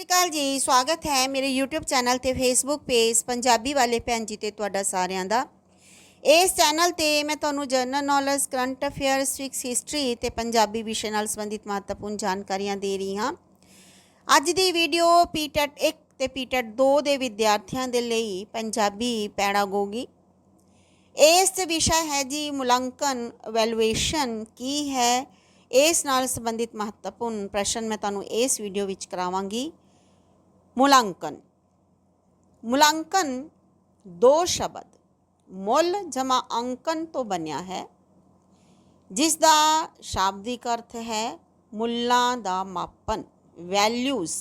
ਸਤਿ ਸ਼੍ਰੀ ਅਕਾਲ ਜੀ, ਸਵਾਗਤ ਹੈ ਮੇਰੇ YouTube ਚੈਨਲ ਤੇ Facebook ਪੇਜ ਪੰਜਾਬੀ ਵਾਲੇ ਭੈਣ ਜੀ ਤੇ ਤੁਹਾਡਾ ਸਾਰਿਆਂ ਦਾ। ਇਸ ਚੈਨਲ ਤੇ ਮੈਂ ਤੁਹਾਨੂੰ general knowledge current affairs fix history ਤੇ ਪੰਜਾਬੀ ਵਿਸ਼ੇ ਨਾਲ ਸੰਬੰਧਿਤ ਮਹੱਤਵਪੂਰਨ ਜਾਣਕਾਰੀਆਂ ਦੇ ਰਹੀ ਹਾਂ। ਅੱਜ ਦੀ ਵੀਡੀਓ ਪੀਟੈਟ 1 ਤੇ ਪੀਟੈਟ 2 ਦੇ ਵਿਦਿਆਰਥੀਆਂ ਦੇ ਲਈ ਪੰਜਾਬੀ ਪੈਡਾਗੋਗੀ ਇਸ ਵਿਸ਼ਾ ਹੈ ਜੀ, ਮੁਲਾਂਕਣ ਵੈਲੂਏਸ਼ਨ ਕੀ ਹੈ? ਇਸ ਨਾਲ ਸੰਬੰਧਿਤ ਮਹੱਤਵਪੂਰਨ ਪ੍ਰਸ਼ਨ ਮੈਂ ਤੁਹਾਨੂੰ ਇਸ ਵੀਡੀਓ ਵਿੱਚ ਕਰਾਵਾਂਗੀ। ਮੁਲਾਂਕਨ ਮੁਲਾਂਕਨ ਦੋ ਸ਼ਬਦ ਮੁੱਲ ਜਮਾ ਅੰਕਨ ਤੋਂ ਬਣਿਆ ਹੈ ਜਿਸ ਦਾ ਸ਼ਾਬਦਿਕ ਅਰਥ ਹੈ ਮੁੱਲਾਂ ਦਾ ਮਾਪਨ ਵੈਲਿਊਜ਼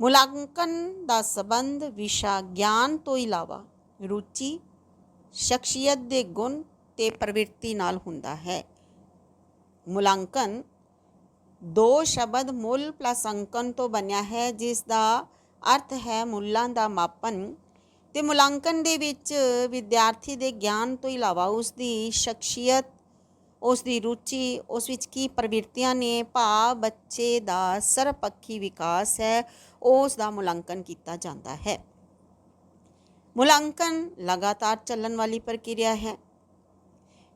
ਮੁਲਾਂਕਨ ਦਾ ਸਬੰਧ ਵਿਸ਼ਾ ਗਿਆਨ ਤੋਂ ਇਲਾਵਾ ਰੁਚੀ ਸ਼ਖਸੀਅਤ ਦੇ ਗੁਣ ਤੇ ਪ੍ਰਵਿਰਤੀ ਨਾਲ ਹੁੰਦਾ ਹੈ ਮੁਲਾਂਕਨ ਦੋ ਸ਼ਬਦ ਮੁੱਲ ਪਲਸ ਅੰਕਨ ਤੋਂ ਬਣਿਆ ਹੈ, ਜਿਸ ਦਾ ਅਰਥ ਹੈ ਮੁੱਲਾਂ ਦਾ ਮਾਪਨ। ਤੇ ਮੁਲਾਂਕਣ ਦੇ ਵਿੱਚ ਵਿਦਿਆਰਥੀ ਦੇ ਗਿਆਨ ਤੋਂ ਇਲਾਵਾ ਉਸ ਦੀ ਸ਼ਖਸੀਅਤ ਉਸ ਦੀ ਰੁਚੀ, ਉਸ ਵਿੱਚ ਕੀ ਪ੍ਰਵਿਰਤੀਆਂ ਨੇ ਭਾਵ ਬੱਚੇ ਦਾ ਸਰਪੱਖੀ ਵਿਕਾਸ ਹੈ, ਉਸ ਦਾ ਮੁਲਾਂਕਣ ਕੀਤਾ ਜਾਂਦਾ ਹੈ। ਮੁਲਾਂਕਣ ਲਗਾਤਾਰ ਚੱਲਣ ਵਾਲੀ ਪ੍ਰਕਿਰਿਆ ਹੈ।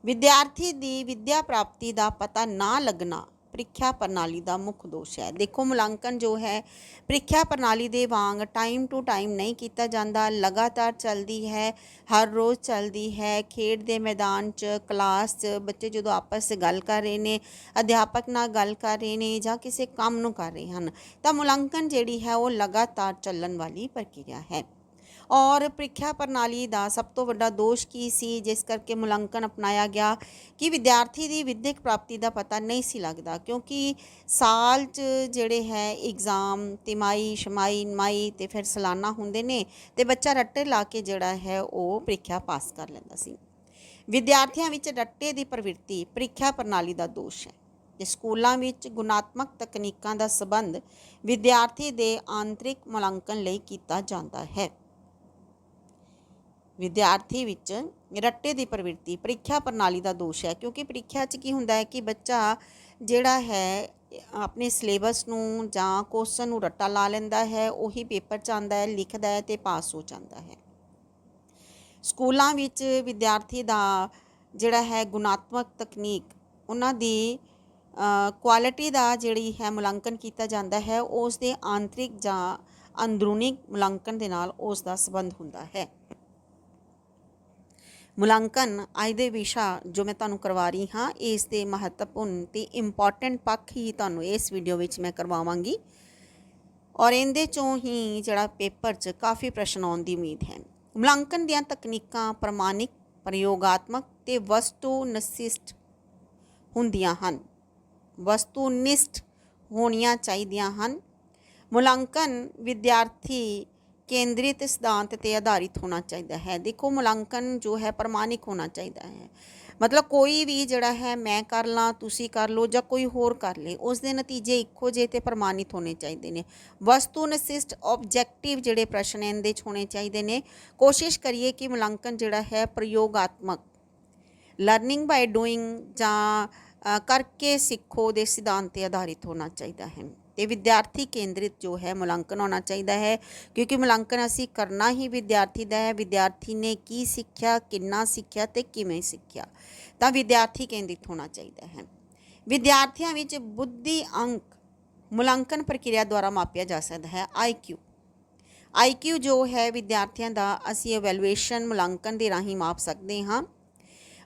ਵਿਦਿਆਰਥੀ ਦੀ ਵਿੱਦਿਆ ਪ੍ਰਾਪਤੀ ਦਾ ਪਤਾ ਨਾ ਲੱਗਣਾ ਪ੍ਰੀਖਿਆ ਪ੍ਰਣਾਲੀ ਦਾ ਮੁੱਖ ਦੋਸ਼ ਹੈ। ਦੇਖੋ, ਮੁਲਾਂਕਣ ਜੋ ਹੈ, ਪ੍ਰੀਖਿਆ ਪ੍ਰਣਾਲੀ ਦੇ ਵਾਂਗ ਟਾਈਮ ਟੂ ਟਾਈਮ ਨਹੀਂ ਕੀਤਾ ਜਾਂਦਾ। ਲਗਾਤਾਰ ਚੱਲਦੀ ਹੈ, ਹਰ ਰੋਜ਼ ਚੱਲਦੀ ਹੈ। ਖੇਡ ਦੇ ਮੈਦਾਨ 'ਚ ਕਲਾਸ 'ਚ ਬੱਚੇ ਜਦੋਂ ਆਪਸ 'ਚ ਗੱਲ ਕਰ ਰਹੇ ਨੇ, ਅਧਿਆਪਕ ਨਾਲ ਗੱਲ ਕਰ ਰਹੇ ਨੇ ਜਾਂ ਕਿਸੇ ਕੰਮ ਨੂੰ ਕਰ ਰਹੇ ਹਨ, ਤਾਂ ਮੁਲਾਂਕਣ ਜਿਹੜੀ ਹੈ ਉਹ ਲਗਾਤਾਰ ਚੱਲਣ ਵਾਲੀ ਪ੍ਰਕਿਰਿਆ ਹੈ। ਔਰ ਪ੍ਰੀਖਿਆ ਪ੍ਰਣਾਲੀ ਦਾ ਸਭ ਤੋਂ ਵੱਡਾ ਦੋਸ਼ ਕੀ ਸੀ? ਜਿਸ ਕਰਕੇ ਮੁਲਾਂਕਣ ਅਪਣਾਇਆ ਗਿਆ ਕਿ ਵਿਦਿਆਰਥੀ ਦੀ ਵਿਦਿਅਕ ਪ੍ਰਾਪਤੀ ਦਾ ਪਤਾ ਨਹੀਂ ਸੀ ਲੱਗਦਾ, ਕਿਉਂਕਿ ਸਾਲ 'ਚ ਜਿਹੜੇ ਹੈ ਐਗਜ਼ਾਮ ਤਿਮਾਈ ਛਮਾਈ ਨਮਾਈ ਤੇ ਫਿਰ ਸਾਲਾਨਾ ਹੁੰਦੇ ਨੇ ਤੇ ਬੱਚਾ ਰੱਟੇ ਲਾ ਕੇ ਜਿਹੜਾ ਹੈ ਉਹ ਪ੍ਰੀਖਿਆ ਪਾਸ ਕਰ ਲੈਂਦਾ ਸੀ। ਵਿਦਿਆਰਥੀਆਂ ਵਿੱਚ ਰੱਟੇ ਦੀ ਪ੍ਰਵਿਰਤੀ ਪ੍ਰੀਖਿਆ ਪ੍ਰਣਾਲੀ ਦਾ ਦੋਸ਼ ਹੈ। ਤੇ ਸਕੂਲਾਂ ਵਿੱਚ ਗੁਣਾਤਮਕ ਤਕਨੀਕਾਂ ਦਾ ਸਬੰਧ ਵਿਦਿਆਰਥੀ ਦੇ ਆਂਤਰਿਕ ਮੁਲਾਂਕਣ ਲਈ ਕੀਤਾ ਜਾਂਦਾ ਹੈ। ਵਿਦਿਆਰਥੀ ਵਿੱਚ ਰੱਟੇ ਦੀ ਪ੍ਰਵਿਰਤੀ, ਪ੍ਰੀਖਿਆ ਪ੍ਰਣਾਲੀ ਦਾ ਦੋਸ਼ ਹੈ। ਕਿਉਂਕਿ ਪ੍ਰੀਖਿਆ 'ਚ ਕੀ ਹੁੰਦਾ ਹੈ ਕਿ ਬੱਚਾ ਜਿਹੜਾ ਹੈ, ਆਪਣੇ ਸਿਲੇਬਸ ਨੂੰ ਜਾਂ ਕੁਐਸਚਨ ਨੂੰ ਰੱਟਾ ਲਾ ਲੈਂਦਾ ਹੈ, ਉਹੀ ਪੇਪਰ 'ਚ ਆਉਂਦਾ ਹੈ, ਲਿਖਦਾ ਹੈ ਤੇ ਪਾਸ ਹੋ ਜਾਂਦਾ ਹੈ। ਸਕੂਲਾਂ ਵਿੱਚ ਵਿਦਿਆਰਥੀ ਦਾ ਜਿਹੜਾ ਹੈ ਗੁਣਾਤਮਕ ਤਕਨੀਕ, ਉਹਨਾਂ ਦੀ ਕੁਆਲਿਟੀ ਦਾ ਜਿਹੜੀ ਹੈ ਮੁਲਾਂਕਣ ਕੀਤਾ ਜਾਂਦਾ ਹੈ, ਉਸ ਦੇ ਆਂਤਰਿਕ ਜਾਂ ਅੰਦਰੂਨੀ ਮੁਲਾਂਕਣ ਦੇ ਨਾਲ ਉਸ ਦਾ ਸੰਬੰਧ ਹੁੰਦਾ ਹੈ। ਮੁਲਾਂਕਣ ਅੱਜ ਦੇ ਵਿਸ਼ਾ ਜੋ ਮੈਂ ਤੁਹਾਨੂੰ ਕਰਵਾ ਰਹੀ ਹਾਂ, ਇਸ ਦੇ ਮਹੱਤਵਪੂਰਨ ਤੇ ਇੰਪੋਰਟੈਂਟ ਪੱਖ ਹੀ ਤੁਹਾਨੂੰ ਇਸ ਵੀਡੀਓ ਵਿੱਚ ਮੈਂ ਕਰਵਾਵਾਂਗੀ। ਔਰ ਇਹਦੇ ਚੋਂ ਹੀ ਜਿਹੜਾ ਪੇਪਰ 'ਚ ਕਾਫੀ ਪ੍ਰਸ਼ਨ ਆਉਣ ਦੀ ਉਮੀਦ ਹੈ। ਮੁਲਾਂਕਣ ਦੀਆਂ ਤਕਨੀਕਾਂ ਪ੍ਰਮਾਣਿਕ, ਪ੍ਰਯੋਗਾਤਮਕ ਤੇ ਵਸਤੂਨਿਸ਼ਟ ਹੁੰਦੀਆਂ ਹਨ। ਵਸਤੂਨਿਸ਼ਟ ਹੋਣੀਆਂ ਚਾਹੀਦੀਆਂ ਹਨ। ਮੁਲਾਂਕਣ ਵਿਦਿਆਰਥੀ ਕੇਂਦਰਿਤ ਸਿਧਾਂਤ ਤੇ ਆਧਾਰਿਤ ਹੋਣਾ ਚਾਹੀਦਾ ਹੈ। ਦੇਖੋ, ਮੁਲਾਂਕਣ ਜੋ ਹੈ ਪ੍ਰਮਾਣਿਕ ਹੋਣਾ ਚਾਹੀਦਾ ਹੈ। ਮਤਲਬ ਕੋਈ ਵੀ ਜਿਹੜਾ ਹੈ, ਮੈਂ ਕਰ ਲਾਂ, ਤੁਸੀਂ ਕਰ ਲਓ ਜਾਂ ਕੋਈ ਹੋਰ ਕਰ ਲੇ, ਉਸ ਦੇ ਨਤੀਜੇ ਇੱਕੋ ਜਿਹੇ ਤੇ ਪ੍ਰਮਾਣਿਤ ਹੋਣੇ ਚਾਹੀਦੇ ਨੇ। ਵਸਤੂ ਵਸਤੂਨਿਸ਼ਟ ਆਬਜੈਕਟਿਵ ਜਿਹੜੇ ਪ੍ਰਸ਼ਨ ਇਹਦੇ 'ਚ ਹੋਣੇ ਚਾਹੀਦੇ ਨੇ। ਕੋਸ਼ਿਸ਼ ਕਰੀਏ ਕਿ ਮੁਲਾਂਕਣ ਜਿਹੜਾ ਹੈ ਪ੍ਰਯੋਗਾਤਮਕ ਲਰਨਿੰਗ ਬਾਈ ਡੂਇੰਗ ਜਾਂ ਕਰਕੇ ਸਿੱਖੋ ਦੇ ਸਿਧਾਂਤ ਤੇ ਆਧਾਰਿਤ ਹੋਣਾ ਚਾਹੀਦਾ ਹੈ। ਤੇ ਵਿਦਿਆਰਥੀ ਕੇਂਦਰਿਤ ਜੋ ਹੈ ਮੁਲਾਂਕਣ ਹੋਣਾ ਚਾਹੀਦਾ ਹੈ, ਕਿਉਂਕਿ ਮੁਲਾਂਕਣ ਅਸੀਂ ਕਰਨਾ ਹੀ ਵਿਦਿਆਰਥੀ ਦਾ ਹੈ, ਵਿਦਿਆਰਥੀ ਨੇ ਕੀ ਸਿੱਖਿਆ, ਕਿੰਨਾ ਸਿੱਖਿਆ ਤੇ ਕਿਵੇਂ ਸਿੱਖਿਆ, ਤਾਂ ਵਿਦਿਆਰਥੀ ਕੇਂਦਰਿਤ ਹੋਣਾ ਚਾਹੀਦਾ ਹੈ। ਵਿਦਿਆਰਥੀਆਂ ਵਿੱਚ ਬੁੱਧੀ ਅੰਕ ਮੁਲਾਂਕਣ ਪ੍ਰਕਿਰਿਆ ਦੁਆਰਾ ਮਾਪਿਆ ਜਾ ਸਕਦਾ ਹੈ ਆਈਕਿਊ ਆਈਕਿਊ ਜੋ ਹੈ ਵਿਦਿਆਰਥੀਆਂ ਦਾ ਅਸੀਂ ਇਵੈਲੂਏਸ਼ਨ ਮੁਲਾਂਕਣ ਦੇ ਰਾਹੀਂ ਮਾਪ ਸਕਦੇ ਹਾਂ।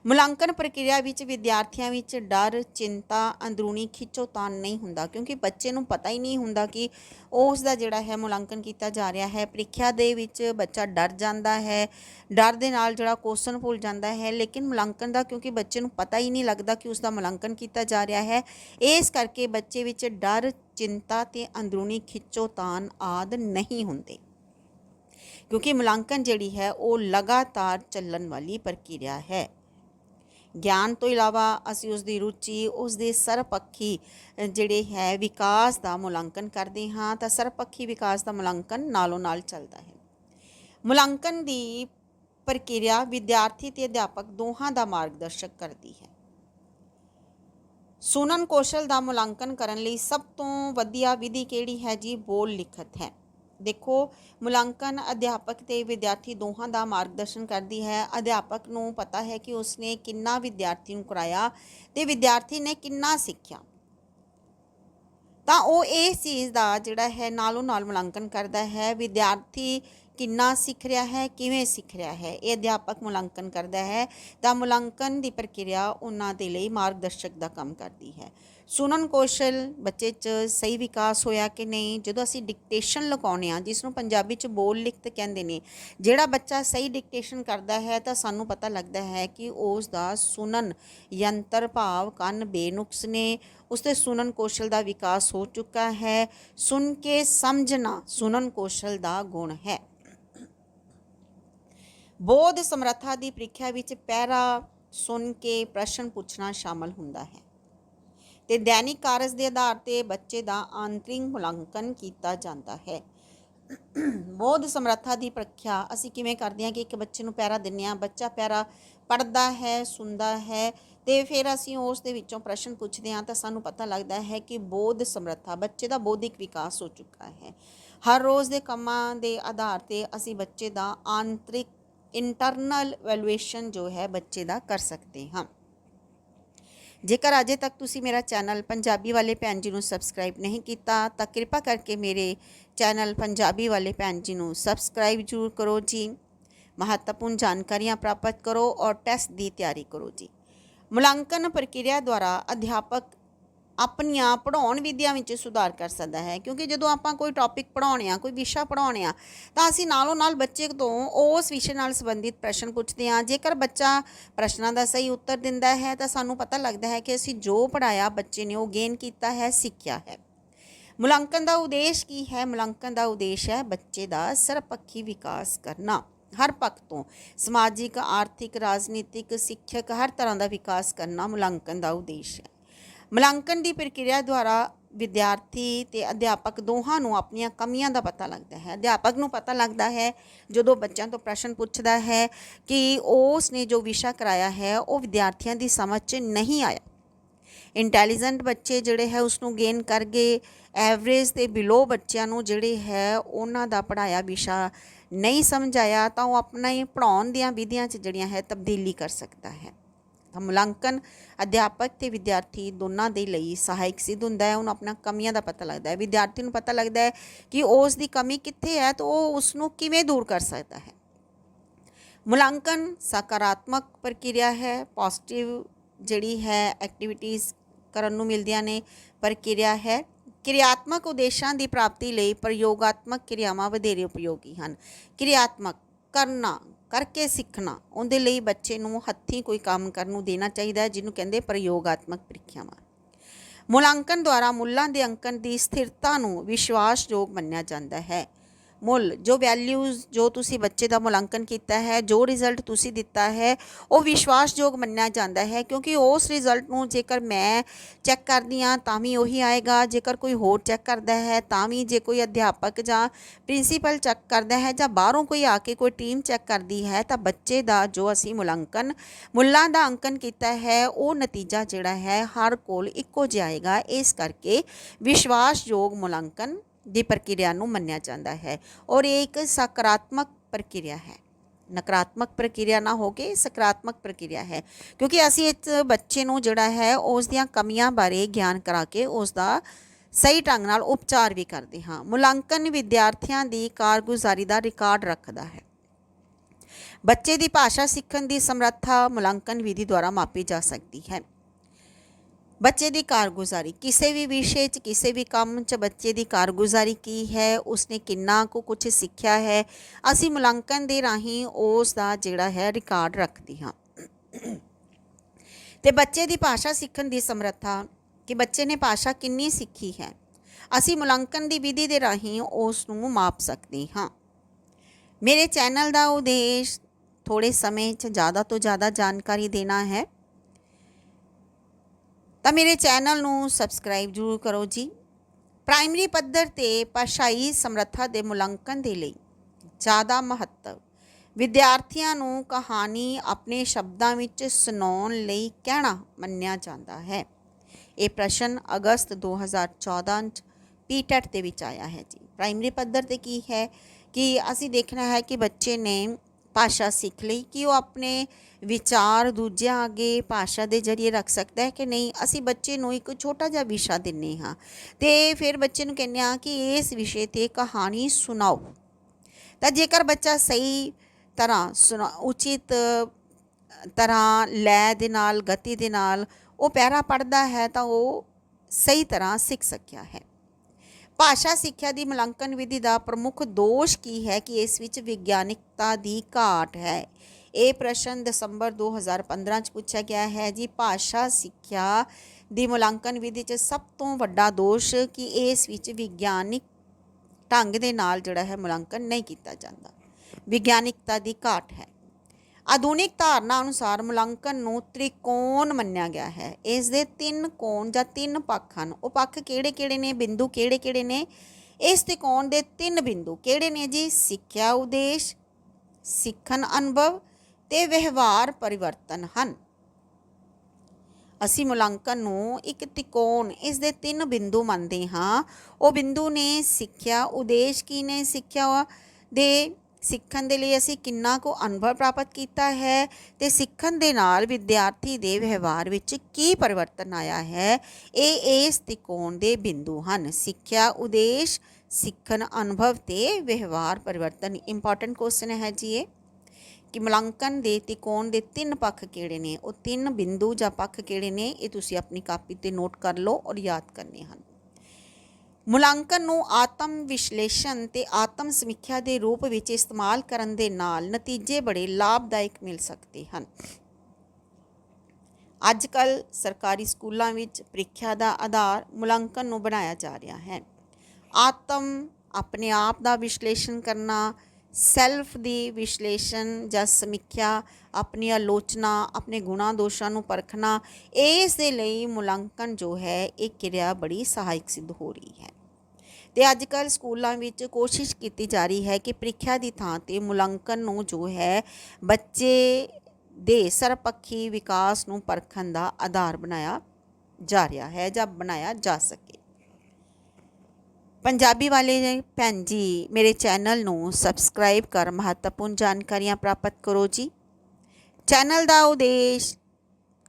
ਮੁਲਾਂਕਣ ਪ੍ਰਕਿਰਿਆ ਵਿੱਚ ਵਿਦਿਆਰਥੀਆਂ ਵਿੱਚ ਡਰ, ਚਿੰਤਾ, ਅੰਦਰੂਨੀ ਖਿੱਚੋਤਾਣ ਨਹੀਂ ਹੁੰਦਾ, ਕਿਉਂਕਿ ਬੱਚੇ ਨੂੰ ਪਤਾ ਹੀ ਨਹੀਂ ਹੁੰਦਾ ਕਿ ਉਸ ਦਾ ਜਿਹੜਾ ਹੈ ਮੁਲਾਂਕਣ ਕੀਤਾ ਜਾ ਰਿਹਾ ਹੈ। ਪ੍ਰੀਖਿਆ ਦੇ ਵਿੱਚ ਬੱਚਾ ਡਰ ਜਾਂਦਾ ਹੈ, ਡਰ ਦੇ ਨਾਲ ਜਿਹੜਾ ਕੁਐਸਚਨ ਭੁੱਲ ਜਾਂਦਾ ਹੈ, ਲੇਕਿਨ ਮੁਲਾਂਕਣ ਦਾ ਕਿਉਂਕਿ ਬੱਚੇ ਨੂੰ ਪਤਾ ਹੀ ਨਹੀਂ ਲੱਗਦਾ ਕਿ ਉਸ ਦਾ ਮੁਲਾਂਕਣ ਕੀਤਾ ਜਾ ਰਿਹਾ ਹੈ, ਇਸ ਕਰਕੇ ਬੱਚੇ ਵਿੱਚ ਡਰ, ਚਿੰਤਾ ਤੇ ਅੰਦਰੂਨੀ ਖਿੱਚੋਤਾਣ ਆਦ ਨਹੀਂ ਹੁੰਦੇ। ਕਿਉਂਕਿ ਮੁਲਾਂਕਣ ਜਿਹੜੀ ਹੈ ਉਹ ਲਗਾਤਾਰ ਚੱਲਣ ਵਾਲੀ ਪ੍ਰਕਿਰਿਆ ਹੈ। ਗਿਆਨ ਤੋਂ ਇਲਾਵਾ ਅਸੀਂ ਉਸ ਦੀ ਰੁਚੀ ਉਸ ਦੇ ਸਰਪੱਖੀ ਜਿਹੜੇ ਹੈ, ਵਿਕਾਸ ਦਾ ਮੁਲਾਂਕਣ ਕਰਦੇ ਹਾਂ ਤਾਂ ਸਰਪੱਖੀ ਵਿਕਾਸ ਦਾ ਮੁਲਾਂਕਣ ਨਾਲੋਂ ਨਾਲ ਚੱਲਦਾ ਹੈ। ਮੁਲਾਂਕਣ ਦੀ ਪ੍ਰਕਿਰਿਆ ਵਿਦਿਆਰਥੀ ਤੇ ਅਧਿਆਪਕ ਦੋਹਾਂ ਦਾ ਮਾਰਗਦਰਸ਼ਕ ਕਰਦੀ ਹੈ। ਸੁਣਨ ਕੌਸ਼ਲ ਦਾ ਮੁਲਾਂਕਣ ਕਰਨ ਲਈ ਸਭ ਤੋਂ ਵਧੀਆ ਵਿਧੀ ਕਿਹੜੀ ਹੈ ਜੀ? ਬੋਲ ਲਿਖਤ ਹੈ। ਦੇਖੋ, ਮੁਲਾਂਕਣ ਅਧਿਆਪਕ ਤੇ ਵਿਦਿਆਰਥੀ ਦੋਹਾਂ ਦਾ ਮਾਰਗਦਰਸ਼ਨ ਕਰਦੀ ਹੈ। ਅਧਿਆਪਕ ਨੂੰ ਪਤਾ ਹੈ ਕਿ ਉਸਨੇ ਕਿੰਨਾ ਵਿਦਿਆਰਥੀ ਨੂੰ ਕਰਾਇਆ ਤੇ ਵਿਦਿਆਰਥੀ ਨੇ ਕਿੰਨਾ ਸਿੱਖਿਆ। ਤਾਂ ਉਹ ਇਸ ਚੀਜ਼ ਦਾ ਜਿਹੜਾ ਹੈ, ਨਾਲੋਂ ਨਾਲ ਮੁਲਾਂਕਣ ਕਰਦਾ ਹੈ, ਵਿਦਿਆਰਥੀ ਕਿੰਨਾ ਸਿੱਖ ਰਿਹਾ ਹੈ, ਕਿਵੇਂ ਸਿੱਖ ਰਿਹਾ ਹੈ, ਇਹ ਅਧਿਆਪਕ ਮੁਲਾਂਕਣ ਕਰਦਾ ਹੈ। ਤਾਂ ਮੁਲਾਂਕਣ ਦੀ ਪ੍ਰਕਿਰਿਆ ਉਹਨਾਂ ਦੇ ਲਈ ਮਾਰਗਦਰਸ਼ਕ ਦਾ ਕੰਮ ਕਰਦੀ ਹੈ। ਸੁਣਨ ਕੌਸ਼ਲ ਬੱਚੇ 'ਚ ਸਹੀ ਵਿਕਾਸ ਹੋਇਆ ਕਿ ਨਹੀਂ? ਜਦੋਂ ਅਸੀਂ ਡਿਕਟੇਸ਼ਨ ਲਗਾਉਂਦੇ ਆ ਜਿਸ ਨੂੰ ਪੰਜਾਬੀ 'ਚ ਬੋਲ ਲਿਖਤ ਕਹਿੰਦੇ ਨੇ, ਜਿਹੜਾ ਬੱਚਾ ਸਹੀ ਡਿਕਟੇਸ਼ਨ ਕਰਦਾ ਹੈ ਤਾਂ ਸਾਨੂੰ ਪਤਾ ਲੱਗਦਾ ਹੈ ਕਿ ਉਸ ਦਾ ਸੁਣਨ ਯੰਤਰ ਭਾਵ ਕੰਨ ਬੇਨੁਕਸ ਨੇ ਉਸ ਦੇ ਸੁਣਨ ਕੌਸ਼ਲ ਦਾ ਵਿਕਾਸ ਹੋ ਚੁੱਕਾ ਹੈ। ਸੁਣ ਕੇ ਸਮਝਣਾ ਸੁਣਨ ਕੌਸ਼ਲ ਦਾ ਗੁਣ ਹੈ। ਬੋਧ ਸਮਰੱਥਾ ਦੀ ਪ੍ਰੀਖਿਆ ਵਿੱਚ ਪਹਿਰਾ ਸੁਣ ਕੇ ਪ੍ਰਸ਼ਨ ਪੁੱਛਣਾ ਸ਼ਾਮਲ ਹੁੰਦਾ ਹੈ। ਤੇ ਦੈਨਿਕ ਕਾਰਜ ਦੇ ਆਧਾਰ ਤੇ ਬੱਚੇ ਦਾ ਆਂਤਰਿਕ ਮੁਲਾਂਕਣ ਕੀਤਾ ਜਾਂਦਾ ਹੈ। ਬੋਧ ਸਮਰੱਥਾ ਦੀ ਪ੍ਰੀਖਿਆ, ਅਸੀਂ ਕਿਵੇਂ ਕਰਦੇ ਹਾਂ ਕਿ ਇੱਕ ਬੱਚੇ ਨੂੰ ਪੈਰਾ ਦਿੰਨੇ ਆ ਬੱਚਾ ਪੈਰਾ ਪੜਦਾ ਹੈ, ਸੁਣਦਾ ਹੈ ਤੇ ਫਿਰ ਅਸੀਂ ਉਸ ਦੇ ਵਿੱਚੋਂ ਪ੍ਰਸ਼ਨ ਪੁੱਛਦੇ ਹਾਂ ਤਾਂ ਸਾਨੂੰ ਪਤਾ ਲੱਗਦਾ ਹੈ ਕਿ ਬੋਧ ਸਮਰੱਥਾ, ਬੱਚੇ ਦਾ ਬੌਧਿਕ ਵਿਕਾਸ ਹੋ ਚੁੱਕਾ ਹੈ। ਹਰ ਰੋਜ਼ ਦੇ ਕੰਮਾਂ ਦੇ ਆਧਾਰ ਤੇ ਅਸੀਂ ਬੱਚੇ ਦਾ ਆਂਤਰਿਕ ਇੰਟਰਨਲ ਵੈਲੂਏਸ਼ਨ ਜੋ ਹੈ, ਬੱਚੇ ਦਾ ਕਰ ਸਕਦੇ ਹਾਂ। ਜੇਕਰ ਅਜੇ ਤੱਕ ਤੁਸੀਂ ਮੇਰਾ ਚੈਨਲ ਪੰਜਾਬੀ ਵਾਲੇ ਭੈਣ ਜੀ ਨੂੰ ਸਬਸਕ੍ਰਾਈਬ ਨਹੀਂ ਕੀਤਾ, ਤਾਂ ਕਿਰਪਾ ਕਰਕੇ ਮੇਰੇ ਚੈਨਲ ਪੰਜਾਬੀ ਵਾਲੇ ਭੈਣ ਜੀ ਨੂੰ ਸਬਸਕ੍ਰਾਈਬ ਜ਼ਰੂਰ ਕਰੋ ਜੀ। ਮਹੱਤਵਪੂਰਨ ਜਾਣਕਾਰੀਆਂ ਪ੍ਰਾਪਤ ਕਰੋ ਔਰ ਟੈਸਟ ਦੀ ਤਿਆਰੀ ਕਰੋ ਜੀ। ਮੁਲਾਂਕਣ ਪ੍ਰਕਿਰਿਆ ਦੁਆਰਾ ਅਧਿਆਪਕ ਆਪਣੀਆਂ ਪੜ੍ਹਾਉਣ ਵਿਧੀਆਂ ਵਿੱਚ ਸੁਧਾਰ ਕਰ ਸਕਦਾ ਹੈ। ਕਿਉਂਕਿ ਜਦੋਂ ਆਪਾਂ ਕੋਈ ਟੌਪਿਕ ਪੜ੍ਹਾਉਣੇ ਆ, ਕੋਈ ਵਿਸ਼ਾ ਪੜ੍ਹਾਉਣੇ ਆ, ਤਾਂ ਅਸੀਂ ਨਾਲੋਂ ਨਾਲ ਬੱਚੇ ਤੋਂ ਉਸ ਵਿਸ਼ੇ ਨਾਲ ਸੰਬੰਧਿਤ ਪ੍ਰਸ਼ਨ ਪੁੱਛਦੇ ਹਾਂ। ਜੇਕਰ ਬੱਚਾ ਪ੍ਰਸ਼ਨਾਂ ਦਾ ਸਹੀ ਉੱਤਰ ਦਿੰਦਾ ਹੈ, ਤਾਂ ਸਾਨੂੰ ਪਤਾ ਲੱਗਦਾ ਹੈ ਕਿ ਅਸੀਂ ਜੋ ਪੜ੍ਹਾਇਆ, ਬੱਚੇ ਨੇ ਉਹ ਗੇਨ ਕੀਤਾ ਹੈ, ਸਿੱਖਿਆ ਹੈ। ਮੁਲਾਂਕਣ ਦਾ ਉਦੇਸ਼ ਕੀ ਹੈ? ਮੁਲਾਂਕਣ ਦਾ ਉਦੇਸ਼ ਹੈ ਬੱਚੇ ਦਾ ਸਰਪੱਖੀ ਵਿਕਾਸ ਕਰਨਾ। ਹਰ ਪੱਖ ਤੋਂ ਸਮਾਜਿਕ, ਆਰਥਿਕ, ਰਾਜਨੀਤਿਕ, ਸਿੱਖਿਅਕ ਹਰ ਤਰ੍ਹਾਂ ਦਾ ਵਿਕਾਸ ਕਰਨਾ ਮੁਲਾਂਕਣ ਦਾ ਉਦੇਸ਼ ਹੈ। ਮੁਲਾਂਕਣ ਦੀ ਪ੍ਰਕਿਰਿਆ ਦੁਆਰਾ ਵਿਦਿਆਰਥੀ ਤੇ ਅਧਿਆਪਕ ਦੋਹਾਂ ਨੂੰ ਆਪਣੀਆਂ ਕਮੀਆਂ ਦਾ ਪਤਾ ਲੱਗਦਾ ਹੈ। ਅਧਿਆਪਕ ਨੂੰ ਪਤਾ ਲੱਗਦਾ ਹੈ ਜਦੋਂ ਬੱਚਿਆਂ ਤੋਂ ਪ੍ਰਸ਼ਨ ਪੁੱਛਦਾ ਹੈ ਕਿ ਉਸ ਨੇ ਜੋ ਵਿਸ਼ਾ ਕਰਾਇਆ ਹੈ, ਉਹ ਵਿਦਿਆਰਥੀਆਂ ਦੀ ਸਮਝ 'ਚ ਨਹੀਂ ਆਇਆ। ਇੰਟੈਲੀਜੈਂਟ ਬੱਚੇ ਜਿਹੜੇ ਹੈ, ਉਸ ਨੂੰ ਗੇਨ ਕਰ ਗਏ। ਐਵਰੇਜ ਤੇ ਬਿਲੋ ਬੱਚਿਆਂ ਨੂੰ ਜਿਹੜੇ ਹੈ, ਉਹਨਾਂ ਦਾ ਪੜਾਇਆ ਵਿਸ਼ਾ ਨਹੀਂ ਸਮਝ ਆਇਆ ਤਾਂ ਉਹ ਆਪਣਾ ਹੀ ਪੜਾਉਣ ਦੀਆਂ ਵਿਧੀਆਂ 'ਚ ਜਿਹੜੀਆਂ ਹੈ, ਤਬਦੀਲੀ ਕਰ ਸਕਦਾ ਹੈ। ਤਾਂ ਮੁਲਾਂਕਣ ਅਧਿਆਪਕ ਤੇ ਵਿਦਿਆਰਥੀ ਦੋਨਾਂ ਦੇ ਲਈ ਸਹਾਇਕ ਸਿੱਧ ਹੁੰਦਾ ਹੈ। ਉਹਨੂੰ ਆਪਣਾ ਕਮੀਆਂ ਦਾ ਪਤਾ ਲੱਗਦਾ ਹੈ। ਵਿਦਿਆਰਥੀ ਨੂੰ ਪਤਾ ਲੱਗਦਾ ਹੈ ਕਿ ਉਸ ਦੀ ਕਮੀ ਕਿੱਥੇ ਹੈ ਤਾਂ ਉਹ ਉਸ ਨੂੰ ਕਿਵੇਂ ਦੂਰ ਕਰ ਸਕਦਾ ਹੈ। ਮੁਲਾਂਕਣ ਸਕਾਰਾਤਮਕ ਪ੍ਰਕਿਰਿਆ ਹੈ। ਪੋਜ਼ਿਟਿਵ ਜਿਹੜੀ ਹੈ, ਐਕਟੀਵਿਟੀਜ਼ ਕਰਨ ਨੂੰ ਮਿਲਦੀਆਂ ਨੇ, ਪ੍ਰਕਿਰਿਆ ਹੈ। ਕਿਰਿਆਤਮਕ ਉਦੇਸ਼ਾਂ ਦੀ ਪ੍ਰਾਪਤੀ ਲਈ ਪ੍ਰਯੋਗਾਤਮਕ ਕਿਰਿਆਵਾਂ ਵਧੇਰੇ ਉਪਯੋਗੀ ਹਨ। ਕਿਰਿਆਤਮਕ ਕਰਨਾ ਕਰਕੇ ਸਿੱਖਣਾ, ਉਹਦੇ ਲਈ ਬੱਚੇ ਨੂੰ ਹੱਥੀਂ ਕੋਈ ਕੰਮ ਕਰਨ ਨੂੰ ਦੇਣਾ ਚਾਹੀਦਾ ਹੈ, ਜਿਹਨੂੰ ਕਹਿੰਦੇ ਪ੍ਰਯੋਗਾਤਮਕ ਪ੍ਰੀਖਿਆਵਾਂ। ਮੁਲਾਂਕਣ ਦੁਆਰਾ ਮੁੱਲਾਂ ਦੇ ਅੰਕਨ ਦੀ ਸਥਿਰਤਾ ਨੂੰ ਵਿਸ਼ਵਾਸਯੋਗ ਮੰਨਿਆ ਜਾਂਦਾ ਹੈ। ਮੁੱਲ, ਜੋ ਵੈਲਿਊਜ਼ ਜੋ ਤੁਸੀਂ ਬੱਚੇ ਦਾ ਮੁਲਾਂਕਣ ਕੀਤਾ ਹੈ, ਜੋ ਰਿਜ਼ਲਟ ਤੁਸੀਂ ਦਿੱਤਾ ਹੈ, ਉਹ ਵਿਸ਼ਵਾਸਯੋਗ ਮੰਨਿਆ ਜਾਂਦਾ ਹੈ, ਕਿਉਂਕਿ ਉਸ ਰਿਜ਼ਲਟ ਨੂੰ ਜੇਕਰ ਮੈਂ ਚੈੱਕ ਕਰਦੀ ਹਾਂ ਤਾਂ ਵੀ ਉਹੀ ਆਏਗਾ, ਜੇਕਰ ਕੋਈ ਹੋਰ ਚੈੱਕ ਕਰਦਾ ਹੈ ਤਾਂ ਵੀ ਜੇ ਕੋਈ ਅਧਿਆਪਕ ਜਾਂ ਪ੍ਰਿੰਸੀਪਲ ਚੈੱਕ ਕਰਦਾ ਹੈ ਜਾਂ ਬਾਹਰੋਂ ਕੋਈ ਆ ਕੇ ਕੋਈ ਟੀਮ ਚੈੱਕ ਕਰਦੀ ਹੈ ਤਾਂ ਬੱਚੇ ਦਾ ਜੋ ਅਸੀਂ ਮੁਲਾਂਕਣ, ਮੁੱਲਾਂ ਦਾ ਅੰਕਨ ਕੀਤਾ ਹੈ, ਉਹ ਨਤੀਜਾ ਜਿਹੜਾ ਹੈ ਹਰ ਕੋਲ ਇੱਕੋ ਜਿਹਾ ਆਏਗਾ, ਇਸ ਕਰਕੇ ਵਿਸ਼ਵਾਸਯੋਗ ਮੁਲਾਂਕਣ ਦੀ ਪ੍ਰਕਿਰਿਆ ਨੂੰ ਮੰਨਿਆ ਜਾਂਦਾ ਹੈ ਔਰ ਇਹ ਇੱਕ ਸਕਾਰਾਤਮਕ ਪ੍ਰਕਿਰਿਆ ਹੈ। ਨਕਾਰਾਤਮਕ ਪ੍ਰਕਿਰਿਆ ਨਾ ਹੋ ਕੇ ਸਕਾਰਾਤਮਕ ਪ੍ਰਕਿਰਿਆ ਹੈ, ਕਿਉਂਕਿ ਅਸੀਂ ਇਸ ਬੱਚੇ ਨੂੰ ਜਿਹੜਾ ਹੈ ਉਸ ਦੀਆਂ ਕਮੀਆਂ ਬਾਰੇ ਗਿਆਨ ਕਰਾ ਕੇ ਉਸ ਦਾ ਸਹੀ ਢੰਗ ਨਾਲ ਉਪਚਾਰ ਵੀ ਕਰਦੇ ਹਾਂ। ਮੁਲਾਂਕਣ ਵਿਦਿਆਰਥੀਆਂ ਦੀ ਕਾਰਗੁਜ਼ਾਰੀ ਦਾ ਰਿਕਾਰਡ ਰੱਖਦਾ ਹੈ। ਬੱਚੇ ਦੀ ਭਾਸ਼ਾ ਸਿੱਖਣ ਦੀ ਸਮਰੱਥਾ ਮੁਲਾਂਕਣ ਵਿਧੀ ਦੁਆਰਾ ਮਾਪੀ ਜਾ ਸਕਦੀ ਹੈ। ਬੱਚੇ ਦੀ ਕਾਰਗੁਜ਼ਾਰੀ, ਕਿਸੇ ਵੀ ਵਿਸ਼ੇ 'ਚ, ਕਿਸੇ ਵੀ ਕੰਮ 'ਚ ਬੱਚੇ ਦੀ ਕਾਰਗੁਜ਼ਾਰੀ ਕੀ ਹੈ, ਉਸਨੇ ਕਿੰਨਾ ਕੁ ਕੁਝ ਸਿੱਖਿਆ ਹੈ, ਅਸੀਂ ਮੁਲਾਂਕਣ ਦੇ ਰਾਹੀਂ ਉਸ ਦਾ ਜਿਹੜਾ ਹੈ ਰਿਕਾਰਡ ਰੱਖਦੇ ਹਾਂ। ਤੇ ਬੱਚੇ ਦੀ ਭਾਸ਼ਾ ਸਿੱਖਣ ਦੀ ਸਮਰੱਥਾ, ਕਿ ਬੱਚੇ ਨੇ ਭਾਸ਼ਾ ਕਿੰਨੀ ਸਿੱਖੀ ਹੈ, ਅਸੀਂ ਮੁਲਾਂਕਣ ਦੀ ਵਿਧੀ ਦੇ ਰਾਹੀਂ ਉਸ ਨੂੰ ਮਾਪ ਸਕਦੇ ਹਾਂ। ਮੇਰੇ ਚੈਨਲ ਦਾ ਉਦੇਸ਼ ਥੋੜੇ ਸਮੇਂ 'ਚ ਜ਼ਿਆਦਾ ਤੋਂ ਜ਼ਿਆਦਾ ਜਾਣਕਾਰੀ ਦੇਣਾ ਹੈ। ਤਾਂ ਮੇਰੇ ਚੈਨਲ ਨੂੰ ਸਬਸਕ੍ਰਾਈਬ ਜ਼ਰੂਰ ਕਰੋ ਜੀ। ਪ੍ਰਾਇਮਰੀ ਪੱਧਰ ਤੇ ਭਾਸ਼ਾਈ ਸਮਰੱਥਾ ਦੇ ਮੁਲਾਂਕਣ ਦੇ ਲਈ ਜ਼ਿਆਦਾ ਮਹੱਤਵ। ਵਿਦਿਆਰਥੀਆਂ ਨੂੰ ਕਹਾਣੀ ਆਪਣੇ ਸ਼ਬਦਾਂ ਵਿੱਚ ਸੁਣਾਉਣ ਲਈ ਕਹਿਣਾ ਮੰਨਿਆ ਜਾਂਦਾ ਹੈ। ਇਹ ਪ੍ਰਸ਼ਨ ਅਗਸਤ 2014 ਚ ਪੀਟੈਟ ਦੇ ਵਿੱਚ ਆਇਆ ਹੈ ਜੀ। ਪ੍ਰਾਇਮਰੀ ਪੱਧਰ ਤੇ ਕੀ ਹੈ ਕਿ ਅਸੀਂ ਦੇਖਣਾ ਹੈ ਕਿ ਬੱਚੇ ਨੇ ਭਾਸ਼ਾ ਸਿੱਖ ਲਈ ਕਿ ਉਹ ਆਪਣੇ ਵਿਚਾਰ ਦੂਜਿਆਂ ਅੱਗੇ ਭਾਸ਼ਾ ਦੇ ਜ਼ਰੀਏ ਰੱਖ ਸਕਦਾ ਹੈ ਕਿ ਨਹੀਂ? ਅਸੀਂ ਬੱਚੇ ਨੂੰ ਇੱਕ ਛੋਟਾ ਜਿਹਾ ਵਿਸ਼ਾ ਦਿੰਨੇ ਹਾਂ। ਤੇ ਫਿਰ ਬੱਚੇ ਨੂੰ ਕਹਿੰਦੇ ਆ ਕਿ ਇਸ ਵਿਸ਼ੇ ਤੇ ਕਹਾਣੀ ਸੁਣਾਓ। ਤਾਂ ਜੇਕਰ ਬੱਚਾ ਸਹੀ ਤਰ੍ਹਾਂ ਸੁਣਾ, ਉਚਿਤ ਤਰ੍ਹਾਂ ਲੈ ਦੇ ਨਾਲ, ਗਤੀ ਦੇ ਨਾਲ ਉਹ ਪੈਰਾ ਪੜਦਾ ਹੈ ਤਾਂ ਉਹ ਸਹੀ ਤਰ੍ਹਾਂ ਸਿੱਖ ਸਕਿਆ ਹੈ। ਭਾਸ਼ਾ ਸਿੱਖਿਆ ਦੀ ਮੁਲਾਂਕਣ ਵਿਧੀ ਦਾ ਪ੍ਰਮੁੱਖ ਦੋਸ਼ ਕੀ ਹੈ ਕਿ ਇਸ ਵਿੱਚ ਵਿਗਿਆਨਿਕਤਾ ਦੀ ਘਾਟ ਹੈ? ਇਹ ਪ੍ਰਸ਼ਨ ਦਸੰਬਰ 2015 ਚ ਪੁੱਛਿਆ ਗਿਆ ਹੈ ਜੀ, ਭਾਸ਼ਾ ਸਿੱਖਿਆ ਦੀ ਮੁਲਾਂਕਣ ਵਿਧੀ ਚ ਸਭ ਤੋਂ ਵੱਡਾ ਦੋਸ਼ ਕਿ ਇਸ ਵਿੱਚ ਵਿਗਿਆਨਿਕ ਢੰਗ ਦੇ ਨਾਲ ਜਿਹੜਾ ਹੈ ਮੁਲਾਂਕਣ ਨਹੀਂ ਕੀਤਾ ਜਾਂਦਾ? ਵਿਗਿਆਨਿਕਤਾ ਦੀ ਘਾਟ ਹੈ। ਆਧੁਨਿਕ ਧਾਰਨਾ ਅਨੁਸਾਰ ਮੁਲਾਂਕਣ ਨੂੰ ਤ੍ਰਿਕੋਣ ਮੰਨਿਆ ਗਿਆ ਹੈ। ਇਸ ਦੇ ਤਿੰਨ ਕੋਣ ਜਾਂ ਤਿੰਨ ਪੱਖ ਹਨ। ਉਹ ਪੱਖ ਕਿਹੜੇ-ਕਿਹੜੇ ਨੇ? ਬਿੰਦੂ ਕਿਹੜੇ-ਕਿਹੜੇ ਨੇ? ਇਸ ਤ੍ਰਿਕੋਣ ਦੇ ਤਿੰਨ ਬਿੰਦੂ ਕਿਹੜੇ ਨੇ ਜੀ? ਸਿੱਖਿਆ ਉਦੇਸ਼, ਸਿੱਖਣ ਅਨੁਭਵ ਤੇ ਵਿਵਹਾਰ ਪਰਿਵਰਤਨ ਹਨ। ਅਸੀਂ ਮੁਲਾਂਕਣ ਨੂੰ ਇੱਕ ਤਿਕੋਣ ਇਸ ਦੇ ਤਿੰਨ ਬਿੰਦੂ ਮੰਨਦੇ ਹਾਂ। ਉਹ ਬਿੰਦੂ ਨੇ ਸਿੱਖਿਆ ਉਦੇਸ਼ ਕੀ ਨੇ? ਸਿੱਖਿਆ ਦੇ ਸਿੱਖਣ ਦੇ ਲਈ ਅਸੀਂ ਕਿੰਨਾ ਕੁ ਅਨੁਭਵ ਪ੍ਰਾਪਤ ਕੀਤਾ ਹੈ ਤੇ ਸਿੱਖਣ ਦੇ ਨਾਲ ਵਿਦਿਆਰਥੀ ਦੇ ਵਿਵਹਾਰ ਵਿੱਚ ਕੀ ਪਰਿਵਰਤਨ ਆਇਆ ਹੈ, ਇਹ ਇਸ ਤਿਕੋਣ ਦੇ ਬਿੰਦੂ ਹਨ। ਸਿੱਖਿਆ, ਉਦੇਸ਼, ਸਿੱਖਣ, ਅਨੁਭਵ ਤੇ ਵਿਵਹਾਰ ਪਰਿਵਰਤਨ ਇੰਪੋਰਟੈਂਟ ਕੁਐਸਚਨ ਹੈ ਜੀ ਇਹ। ਕਿ ਮੁਲਾਂਕਣ ਦੇ ਤਿਕੋਣ ਦੇ ਤਿੰਨ ਪੱਖ ਕਿਹੜੇ ਨੇ? ਉਹ ਤਿੰਨ ਬਿੰਦੂ ਜਾਂ ਪੱਖ ਕਿਹੜੇ ਨੇ? ਇਹ ਤੁਸੀਂ ਆਪਣੀ ਕਾਪੀ ਤੇ ਨੋਟ ਕਰ ਲਓ ਔਰ ਯਾਦ ਕਰਨੇ ਹਨ। ਮੁਲਾਂਕਣ ਨੂੰ ਆਤਮ ਵਿਸ਼ਲੇਸ਼ਣ ਤੇ ਆਤਮ ਸਮੀਖਿਆ ਦੇ ਰੂਪ ਵਿੱਚ ਇਸਤੇਮਾਲ ਕਰਨ ਦੇ ਨਾਲ ਨਤੀਜੇ ਬੜੇ ਲਾਭਦਾਇਕ ਮਿਲ ਸਕਦੇ ਹਨ। ਅੱਜ ਕੱਲ ਸਰਕਾਰੀ ਸਕੂਲਾਂ ਵਿੱਚ ਪ੍ਰੀਖਿਆ ਦਾ ਆਧਾਰ ਮੁਲਾਂਕਣ ਨੂੰ ਬਣਾਇਆ ਜਾ ਰਿਹਾ ਹੈ। ਆਤਮ ਆਪਣੇ ਆਪ ਦਾ ਵਿਸ਼ਲੇਸ਼ਣ ਕਰਨਾ, ਸੈਲਫ ਦੀ ਵਿਸ਼ਲੇਸ਼ਣ ਜਾਂ ਸਮੀਖਿਆ ਆਪਣੀ ਆਲੋਚਨਾ, ਆਪਣੇ ਗੁਣਾ ਦੋਸ਼ਾਂ ਨੂੰ ਪਰਖਣਾ, ਇਸ ਦੇ ਲਈ ਮੁਲਾਂਕਣ ਜੋ ਹੈ, ਇਹ ਕਿਰਿਆ ਬੜੀ ਸਹਾਇਕ ਸਿੱਧ ਹੋ ਰਹੀ ਹੈ। ਤੇ ਅੱਜ ਕੱਲ ਸਕੂਲਾਂ ਵਿੱਚ ਕੋਸ਼ਿਸ਼ ਕੀਤੀ ਜਾ ਰਹੀ ਹੈ ਕਿ ਪ੍ਰੀਖਿਆ ਦੀ ਥਾਂ ਤੇ ਮੁਲਾਂਕਣ ਨੂੰ ਜੋ ਹੈ, ਬੱਚੇ ਦੇ ਸਰਪੱਖੀ ਵਿਕਾਸ ਨੂੰ ਪਰਖਣ ਦਾ ਆਧਾਰ ਬਣਾਇਆ ਜਾ ਰਿਹਾ ਹੈ ਜਾਂ ਬਣਾਇਆ ਜਾ ਸਕੇ। ਪੰਜਾਬੀ ਵਾਲੇ ਭੈਣ ਜੀ, ਮੇਰੇ ਚੈਨਲ ਨੂੰ ਸਬਸਕ੍ਰਾਈਬ ਕਰ ਮਹੱਤਵਪੂਰਨ ਜਾਣਕਾਰੀਆਂ ਪ੍ਰਾਪਤ ਕਰੋ ਜੀ। ਚੈਨਲ ਦਾ ਉਦੇਸ਼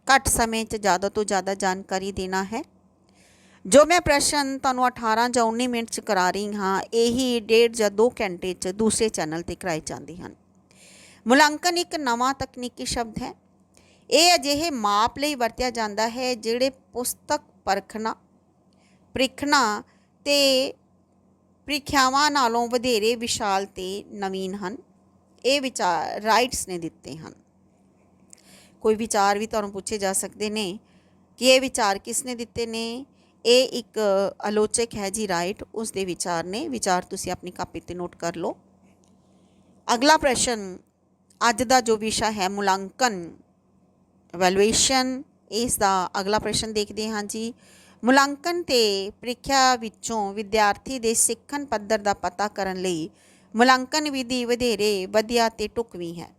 ਘੱਟ ਸਮੇਂ 'ਚ ਜ਼ਿਆਦਾ ਤੋਂ ਜ਼ਿਆਦਾ ਜਾਣਕਾਰੀ ਦੇਣਾ ਹੈ। ਜੋ ਮੈਂ ਪ੍ਰਸ਼ਨ ਤੁਹਾਨੂੰ 18 ਜਾਂ 19 ਮਿੰਟ 'ਚ ਕਰਾ ਰਹੀ ਹਾਂ, ਇਹੀ ਡੇਢ ਜਾਂ 2 ਘੰਟੇ 'ਚ ਦੂਸਰੇ ਚੈਨਲ ਤੇ ਕਰਾਏ ਜਾਂਦੇ ਹਨ। ਮੁਲਾਂਕਣ ਇੱਕ ਨਵਾਂ ਤਕਨੀਕੀ ਸ਼ਬਦ ਹੈ। ਇਹ ਅਜਿਹੇ ਮਾਪ ਲਈ ਵਰਤਿਆ ਜਾਂਦਾ ਹੈ ਜਿਹੜੇ ਪੁਸਤਕ ਪਰਖਣਾ, ਪ੍ਰੀਖਣਾ ਤੇ ਪ੍ਰੀਖਿਆਵਾਂ ਨਾਲੋਂ ਵਧੇਰੇ ਵਿਸ਼ਾਲ ਤੇ ਨਵੀਨ ਹਨ। ਇਹ ਵਿਚਾਰ ਰਾਈਟਸ ਨੇ ਦਿੱਤੇ ਹਨ। ਕੋਈ ਵਿਚਾਰ ਵੀ ਤੁਹਾਨੂੰ ਪੁੱਛੇ ਜਾ ਸਕਦੇ ਨੇ ਕਿ ਇਹ ਵਿਚਾਰ ਕਿਸ ਨੇ ਦਿੱਤੇ ਨੇ? ਇਹ ਇੱਕ ਆਲੋਚਕ ਹੈ ਜੀ ਰਾਈਟ, ਉਸ ਦੇ ਵਿਚਾਰ ਨੇ। ਵਿਚਾਰ ਤੁਸੀਂ ਆਪਣੀ ਕਾਪੀ ਤੇ ਨੋਟ ਕਰ ਲਓ। ਅਗਲਾ ਪ੍ਰਸ਼ਨ, ਅੱਜ ਦਾ ਜੋ ਵਿਸ਼ਾ ਹੈ ਮੁਲਾਂਕਣ ਵੈਲੂਏਸ਼ਨ ਇਸ ਦਾ ਅਗਲਾ ਪ੍ਰਸ਼ਨ ਦੇਖਦੇ ਹਾਂ ਜੀ। ਮੁਲਾਂਕਣ ਤੇ ਪ੍ਰੀਖਿਆ ਵਿੱਚੋਂ ਵਿਦਿਆਰਥੀ ਦੇ ਸਿੱਖਣ ਪੱਧਰ ਦਾ ਪਤਾ ਕਰਨ ਲਈ ਮੁਲਾਂਕਣ ਵਿਧੀ ਵਧੇਰੇ ਵਧੀਆ ਤੇ ਢੁਕਵੀਂ ਹੈ।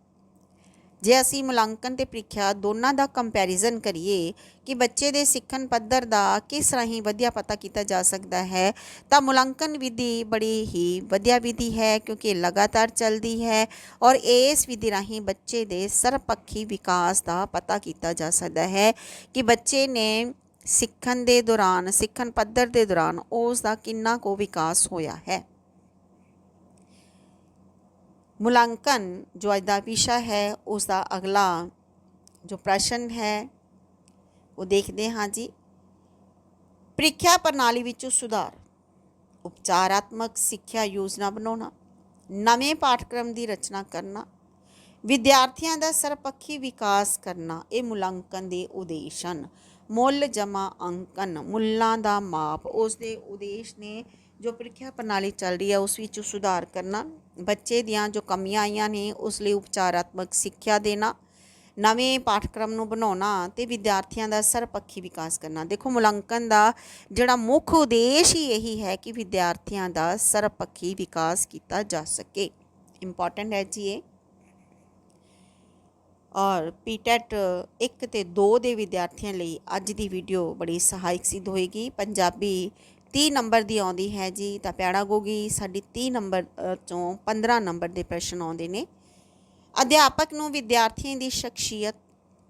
ਜੇ ਅਸੀਂ ਮੁਲਾਂਕਣ ਤੇ ਪ੍ਰੀਖਿਆ ਦੋਨਾਂ ਦਾ ਕੰਪੈਰੀਜ਼ਨ ਕਰੀਏ ਕਿ ਬੱਚੇ ਦੇ ਸਿੱਖਣ ਪੱਧਰ ਦਾ ਕਿਸ ਰਾਹੀਂ ਵਧੀਆ ਪਤਾ ਕੀਤਾ ਜਾ ਸਕਦਾ ਹੈ, ਤਾਂ ਮੁਲਾਂਕਣ ਵਿਧੀ ਬੜੀ ਹੀ ਵਧੀਆ ਵਿਧੀ ਹੈ ਕਿਉਂਕਿ ਇਹ ਲਗਾਤਾਰ ਚੱਲਦੀ ਹੈ ਔਰ ਇਸ ਵਿਧੀ ਰਾਹੀਂ ਬੱਚੇ ਦੇ ਸਰਪੱਖੀ ਵਿਕਾਸ ਦਾ ਪਤਾ ਕੀਤਾ ਜਾ ਸਕਦਾ ਹੈ ਕਿ ਬੱਚੇ ਨੇ ਸਿੱਖਣ ਦੇ ਦੌਰਾਨ, ਸਿੱਖਣ ਪੱਧਰ ਦੇ ਦੌਰਾਨ ਉਸ ਦਾ ਕਿੰਨਾ ਕੋ ਵਿਕਾਸ ਹੋਇਆ ਹੈ। ਮੁਲਾਂਕਣ ਜੋ ਅੱਜ ਦਾ ਵਿਸ਼ਾ ਹੈ, ਉਸ ਦਾ ਅਗਲਾ ਜੋ ਪ੍ਰਸ਼ਨ ਹੈ, ਉਹ ਦੇਖਦੇ ਹਾਂ ਜੀ। ਪ੍ਰੀਖਿਆ ਪ੍ਰਣਾਲੀ ਵਿੱਚ ਸੁਧਾਰ, ਉਪਚਾਰਾਤਮਕ ਸਿੱਖਿਆ ਯੋਜਨਾ ਬਣਾਉਣਾ, ਨਵੇਂ ਪਾਠਕ੍ਰਮ ਦੀ ਰਚਨਾ ਕਰਨਾ, ਵਿਦਿਆਰਥੀਆਂ ਦਾ ਸਰਪੱਖੀ ਵਿਕਾਸ ਕਰਨਾ, ਇਹ ਮੁਲਾਂਕਣ ਦੇ ਉਦੇਸ਼ ਹਨ। ਮੁੱਲ ਜਮਾ ਅੰਕਨ ਮੁੱਲਾਂ ਦਾ ਮਾਪ, ਉਸ ਦੇ ਉਦੇਸ਼ ਨੇ ਜੋ ਪ੍ਰੀਖਿਆ ਪ੍ਰਣਾਲੀ ਚੱਲ ਰਹੀ ਹੈ, ਉਸ ਵਿੱਚ ਸੁਧਾਰ ਕਰਨਾ। ਬੱਚੇ ਦੀਆਂ ਜੋ ਕਮੀਆਂ ਆਈਆਂ ਨੇ, ਉਸ ਲਈ ਉਪਚਾਰਾਤਮਕ ਸਿੱਖਿਆ ਦੇਣਾ, ਨਵੇਂ ਪਾਠਕ੍ਰਮ ਨੂੰ ਬਣਾਉਣਾ ਤੇ ਵਿਦਿਆਰਥੀਆਂ ਦਾ ਸਰਪੱਖੀ ਵਿਕਾਸ ਕਰਨਾ। ਦੇਖੋ, ਮੁਲਾਂਕਣ ਦਾ ਜਿਹੜਾ ਮੁੱਖ ਉਦੇਸ਼ ਹੀ ਇਹੀ ਹੈ ਕਿ ਵਿਦਿਆਰਥੀਆਂ ਦਾ ਸਰਪੱਖੀ ਵਿਕਾਸ ਕੀਤਾ ਜਾ ਸਕੇ। ਇੰਪੋਰਟੈਂਟ ਹੈ ਜੀ ਇਹ। ਔਰ ਪੀਟੈਟ 1 ਤੇ 2 ਦੇ ਵਿਦਿਆਰਥੀਆਂ ਲਈ ਅੱਜ ਦੀ ਵੀਡੀਓ ਬੜੀ ਸਹਾਇਕ ਸਿੱਧ ਹੋਏਗੀ। ਪੰਜਾਬੀ 30 ਨੰਬਰ ਦੀ ਆਉਂਦੀ ਹੈ ਜੀ ਤਾਂ ਪੈਡਾਗੋਗੀ ਸਾਡੀ 30 ਨੰਬਰ ਚੋਂ 15 ਨੰਬਰ ਦੇ ਪ੍ਰਸ਼ਨ ਆਉਂਦੇ ਨੇ। ਅਧਿਆਪਕ ਨੂੰ ਵਿਦਿਆਰਥੀਆਂ ਦੀ ਸ਼ਖਸੀਅਤ,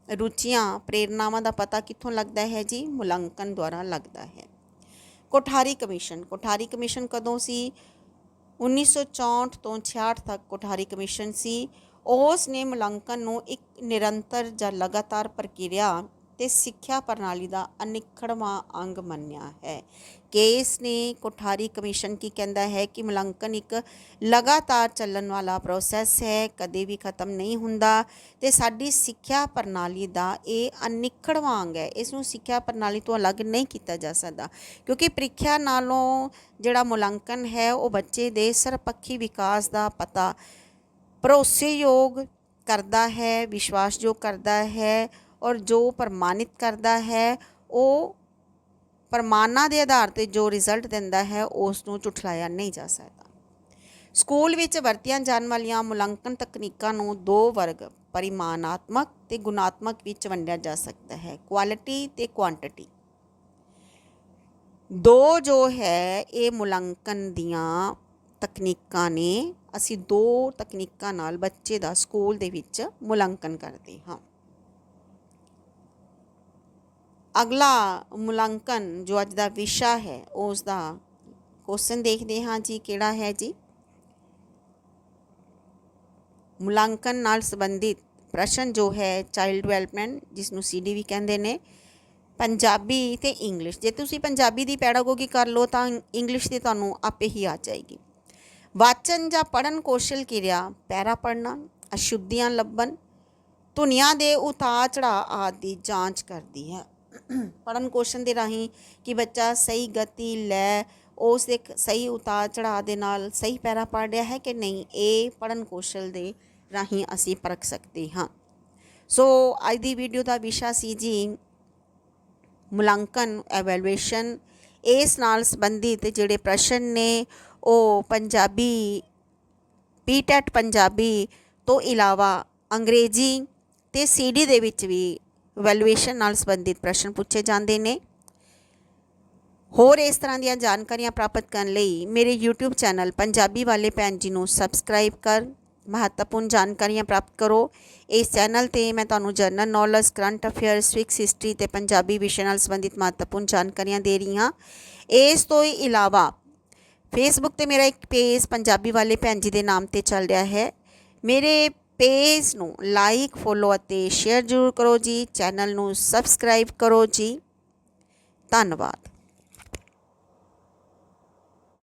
ਰੁਚੀਆਂ, ਪ੍ਰੇਰਨਾਵਾਂ ਦਾ ਪਤਾ ਕਿੱਥੋਂ ਲੱਗਦਾ ਹੈ ਜੀ? ਮੁਲਾਂਕਣ ਦੁਆਰਾ ਲੱਗਦਾ ਹੈ। ਕੋਠਾਰੀ ਕਮਿਸ਼ਨ ਕੋਠਾਰੀ ਕਮਿਸ਼ਨ ਕਦੋਂ ਸੀ? 1964 ਤੋਂ 66 ਤੱਕ ਕੋਠਾਰੀ ਕਮਿਸ਼ਨ ਸੀ। ਉਸ ਨੇ ਮੁਲਾਂਕਣ ਨੂੰ ਇੱਕ ਨਿਰੰਤਰ ਜਾਂ ਲਗਾਤਾਰ ਪ੍ਰਕਿਰਿਆ ਤੇ ਸਿੱਖਿਆ ਪ੍ਰਣਾਲੀ ਦਾ ਅਨਿੱਖੜਵਾਂ ਅੰਗ ਮੰਨਿਆ ਹੈ। ਕੇਸ ਨੇ ਕੋਠਾਰੀ ਕਮਿਸ਼ਨ ਕੀ ਕਹਿੰਦਾ ਹੈ ਕਿ ਮੁਲਾਂਕਣ ਇੱਕ ਲਗਾਤਾਰ ਚੱਲਣ ਵਾਲਾ ਪ੍ਰੋਸੈਸ ਹੈ, ਕਦੇ ਵੀ ਖਤਮ ਨਹੀਂ ਹੁੰਦਾ ਤੇ ਸਾਡੀ ਸਿੱਖਿਆ ਪ੍ਰਣਾਲੀ ਦਾ ਇਹ ਅਨਿੱਖੜ ਵਾਂਗ ਹੈ। ਇਸ ਨੂੰ ਸਿੱਖਿਆ ਪ੍ਰਣਾਲੀ ਤੋਂ ਅਲੱਗ ਨਹੀਂ ਕੀਤਾ ਜਾ ਸਕਦਾ ਕਿਉਂਕਿ ਪ੍ਰੀਖਿਆ ਨਾਲੋਂ ਜਿਹੜਾ ਮੁਲਾਂਕਣ ਹੈ, ਉਹ ਬੱਚੇ ਦੇ ਸਰਪੱਖੀ ਵਿਕਾਸ ਦਾ ਪਤਾ, ਭਰੋਸੇਯੋਗ ਕਰਦਾ ਹੈ, ਵਿਸ਼ਵਾਸਯੋਗ ਕਰਦਾ ਹੈ ਔਰ ਜੋ ਪ੍ਰਮਾਣਿਤ ਕਰਦਾ ਹੈ, ਉਹ ਪ੍ਰਮਾਣਾਂ ਦੇ ਆਧਾਰ ਤੇ ਜੋ ਰਿਜ਼ਲਟ ਦਿੰਦਾ ਹੈ ਉਸ ਨੂੰ ਝੁਠਲਾਇਆ ਨਹੀਂ ਜਾ ਸਕਦਾ। ਸਕੂਲ ਵਿੱਚ ਵਰਤੀਆਂ ਜਾਣ ਵਾਲੀਆਂ ਮੁਲਾਂਕਣ ਤਕਨੀਕਾਂ ਨੂੰ ਦੋ ਵਰਗ, ਪਰਿਮਾਣਾਤਮਕ ਤੇ ਗੁਣਾਤਮਕ ਵਿੱਚ ਵੰਡਿਆ ਜਾ ਸਕਦਾ ਹੈ ਕੁਆਲਿਟੀ ਤੇ ਕੁਆਂਟੀਟੀ ਦੋ ਜੋ ਹੈ, ਇਹ ਮੁਲਾਂਕਣ ਦੀਆਂ ਤਕਨੀਕਾਂ ਨੇ, ਅਸੀਂ ਦੋ ਤਕਨੀਕਾਂ ਨਾਲ ਬੱਚੇ ਦਾ ਸਕੂਲ ਦੇ ਵਿੱਚ ਮੁਲਾਂਕਣ ਕਰਦੇ ਹਾਂ। ਅਗਲਾ ਮੁਲਾਂਕਣ ਜੋ ਅੱਜ ਦਾ ਵਿਸ਼ਾ ਹੈ, ਉਸ ਦਾ ਕੁਐਸਚਨ ਦੇਖਦੇ ਹਾਂ ਜੀ, ਕਿਹੜਾ ਹੈ ਜੀ? ਮੁਲਾਂਕਣ ਨਾਲ ਸੰਬੰਧਿਤ ਪ੍ਰਸ਼ਨ ਜੋ ਹੈ ਚਾਈਲਡ ਡਿਵੈਲਪਮੈਂਟ ਜਿਸ ਨੂੰ ਸੀਡੀ ਵੀ ਕਹਿੰਦੇ ਨੇ, ਪੰਜਾਬੀ ਤੇ ਇੰਗਲਿਸ਼ ਜੇ ਤੁਸੀਂ ਪੰਜਾਬੀ ਦੀ ਪੈਡਾਗੋਗੀ ਕਰ ਲਓ, ਤਾਂ ਇੰਗਲਿਸ਼ ਦੀ ਤੁਹਾਨੂੰ ਆਪੇ ਹੀ ਆ ਜਾਏਗੀ। ਵਾਚਨ ਜਾਂ ਪੜਨ ਕੌਸ਼ਲ ਕਿਰਿਆ, ਪੈਰਾ ਪੜਨਾ ਅਸ਼ੁੱਧੀਆਂ ਲੱਭਣ, ਧੁਨੀਆਂ ਦੇ ਉਤਾਰ ਚੜਾਅ ਆਦਿ ਦੀ ਜਾਂਚ ਕਰਦੀ ਹੈ। ਪੜਨ ਕੌਸ਼ਲ ਦੇ ਰਾਹੀਂ ਕਿ ਬੱਚਾ ਸਹੀ ਗਤੀ ਲੈ, ਉਸ ਦੇ ਇੱਕ ਸਹੀ ਉਤਾਰ ਚੜਾਅ ਦੇ ਨਾਲ ਸਹੀ ਪੈਰਾ ਪੜ ਰਿਹਾ ਹੈ ਕਿ ਨਹੀਂ, ਇਹ ਪੜਨ ਕੌਸ਼ਲ ਦੇ ਰਾਹੀਂ ਅਸੀਂ ਪਰਖ ਸਕਦੇ ਹਾਂ। ਸੋ, ਅੱਜ ਦੀ ਵੀਡੀਓ ਦਾ ਵਿਸ਼ਾ ਸੀ ਜੀ ਮੁਲਾਂਕਣ ਐਵੈਲੂਏਸ਼ਨ ਇਸ ਨਾਲ ਸੰਬੰਧਿਤ ਜਿਹੜੇ ਪ੍ਰਸ਼ਨ ਨੇ, ਉਹ ਪੰਜਾਬੀ ਪੀਟੈਟ ਪੰਜਾਬੀ ਤੋਂ ਇਲਾਵਾ ਅੰਗਰੇਜ਼ੀ ਤੇ ਸੀਡੀ ਦੇ ਵਿੱਚ ਵੀ ਵੈਲੂਏਸ਼ਨ ਨਾਲ ਸੰਬੰਧਿਤ ਪ੍ਰਸ਼ਨ ਪੁੱਛੇ ਜਾਂਦੇ ਨੇ। ਹੋਰ ਇਸ ਤਰ੍ਹਾਂ ਦੀਆਂ ਜਾਣਕਾਰੀਆਂ ਪ੍ਰਾਪਤ ਕਰਨ ਲਈ ਮੇਰੇ YouTube ਚੈਨਲ ਪੰਜਾਬੀ ਵਾਲੇ ਭੈਣ ਜੀ ਨੂੰ ਸਬਸਕ੍ਰਾਈਬ ਕਰ। ਮਹੱਤਵਪੂਰਨ ਜਾਣਕਾਰੀਆਂ ਪ੍ਰਾਪਤ ਕਰੋ। ਇਸ ਚੈਨਲ ਤੇ ਮੈਂ ਤੁਹਾਨੂੰ general knowledge current affairs fix history ਤੇ ਪੰਜਾਬੀ ਵਿਸ਼ੇ ਨਾਲ ਸੰਬੰਧਿਤ ਮਹੱਤਵਪੂਰਨ ਜਾਣਕਾਰੀਆਂ ਦੇ ਰਹੀ ਹਾਂ। ਇਸ ਤੋਂ ਇਲਾਵਾ ਫੇਸਬੁੱਕ ਤੇ ਮੇਰਾ ਇੱਕ ਪੇਜ ਪੰਜਾਬੀ ਵਾਲੇ ਭੈਣ ਜੀ ਦੇ ਨਾਮ ਤੇ ਚੱਲ ਰਿਹਾ ਹੈ। ਮੇਰੇ ਪੇਜ ਨੂੰ ਲਾਈਕ, ਫੋਲੋ ਅਤੇ ਸ਼ੇਅਰ ਜ਼ਰੂਰ ਕਰੋ ਜੀ। ਚੈਨਲ ਨੂੰ ਸਬਸਕ੍ਰਾਈਬ ਕਰੋ ਜੀ। ਧੰਨਵਾਦ।